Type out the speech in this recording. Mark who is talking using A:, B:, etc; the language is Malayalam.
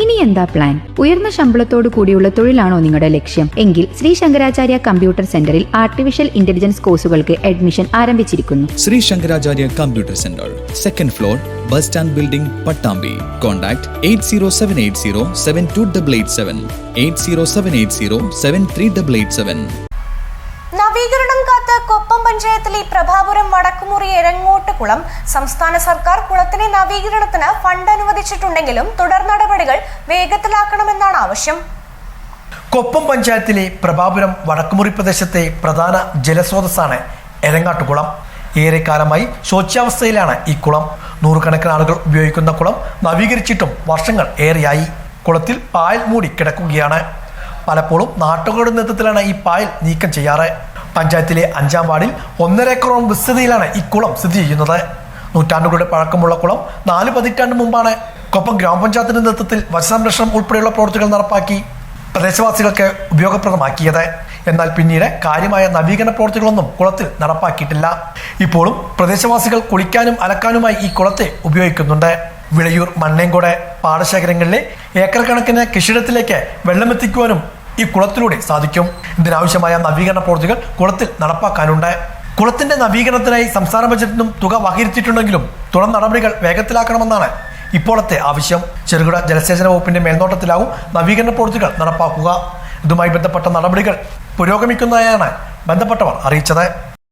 A: ഇനി എന്താ പ്ലാൻ ഉയർന്ന ശമ്പളത്തോടു കൂടിയുള്ള തൊഴിലാണോ നിങ്ങളുടെ ലക്ഷ്യം? എങ്കിൽ ശ്രീ ശങ്കരാചാര്യ കമ്പ്യൂട്ടർ സെന്ററിൽ ആർട്ടിഫിഷ്യൽ ഇന്റലിജൻസ് കോഴ്സുകൾക്ക് അഡ്മിഷൻ ആരംഭിച്ചിരിക്കുന്നു.
B: Sri Shankaracharya computer centre second floor bus stand building Pattambi. Contact eight zero seven eight zero seven two double eight seven eight zero seven eight zero seven three double eight seven
C: നവീകരണം കാത്ത് കൊപ്പം പഞ്ചായത്തിലെ പ്രഭാപുരം വടക്കുമുറി കുളം സംസ്ഥാന സർക്കാർ കുളത്തിന്റെ നവീകരണത്തിന് ഫണ്ട് അനുവദിച്ചിട്ടുണ്ടെങ്കിലും തുടർ നടപടികൾ വേഗത്തിലാക്കണമെന്നാണ് ആവശ്യം.
D: കൊപ്പം പഞ്ചായത്തിലെ പ്രഭാപുരം വടക്കുമുറി പ്രദേശത്തെ പ്രധാന ജലസ്രോതസ്സാണ് എരങ്ങാട്ടുകുളം ഏറെക്കാലമായി ശോച്യാവസ്ഥയിലാണ് ഈ കുളം. നൂറുകണക്കിന് ആളുകൾ ഉപയോഗിക്കുന്ന കുളം നവീകരിച്ചിട്ടും വർഷങ്ങൾ ഏറെയായി. കുളത്തിൽ പായൽ മൂടി കിടക്കുകയാണ്. പലപ്പോഴും നാട്ടുകാരുടെ നേതൃത്വത്തിലാണ് ഈ പായൽ നീക്കം ചെയ്യാറ്. പഞ്ചായത്തിലെ അഞ്ചാം വാർഡിൽ ഒന്നരക്കറോം വിസ്തൃതിയിലാണ് ഈ കുളം സ്ഥിതി ചെയ്യുന്നത്. നൂറ്റാണ്ടുകളുടെ പഴക്കമുള്ള കുളം നാല് പതിറ്റാണ്ട് മുമ്പാണ്. കൊപ്പം ഗ്രാമപഞ്ചായത്തിന്റെ നേതൃത്വത്തിൽ വശസംരക്ഷണം ഉൾപ്പെടെയുള്ള പ്രവൃത്തികൾ നടപ്പാക്കി പ്രദേശവാസികൾക്ക് ഉപയോഗപ്രദമാക്കിയത്. എന്നാൽ പിന്നീട് കാര്യമായ നവീകരണ പ്രവൃത്തികളൊന്നും കുളത്തിൽ നടപ്പാക്കിയിട്ടില്ല. ഇപ്പോഴും പ്രദേശവാസികൾ കുളിക്കാനും അലക്കാനുമായി ഈ കുളത്തെ ഉപയോഗിക്കുന്നുണ്ട്. വിളയൂർ മണ്ണേങ്കോട് പാടശേഖരങ്ങളിലെ ഏക്കർ കണക്കിന് കൃഷിയിടത്തിലേക്ക് വെള്ളമെത്തിക്കുവാനും ഈ കുളത്തിലൂടെ സാധിക്കും. ഇതിനാവശ്യമായ നവീകരണ പ്രവൃത്തികൾ കുളത്തിൽ നടപ്പാക്കാനുണ്ട്. കുളത്തിന്റെ നവീകരണത്തിനായി സംസ്ഥാന ബജറ്റിനും തുക വകയിരുത്തിയിട്ടുണ്ടെങ്കിലും തുടർ നടപടികൾ വേഗത്തിലാക്കണമെന്നാണ് ഇപ്പോഴത്തെ ആവശ്യം. ചെറുകിട ജലസേചന വകുപ്പിന്റെ മേൽനോട്ടത്തിലാവും നവീകരണ പ്രവൃത്തികൾ നടപ്പാക്കുക. ഇതുമായി ബന്ധപ്പെട്ട നടപടികൾ പുരോഗമിക്കുന്നതായാണ് ബന്ധപ്പെട്ടവർ അറിയിച്ചത്.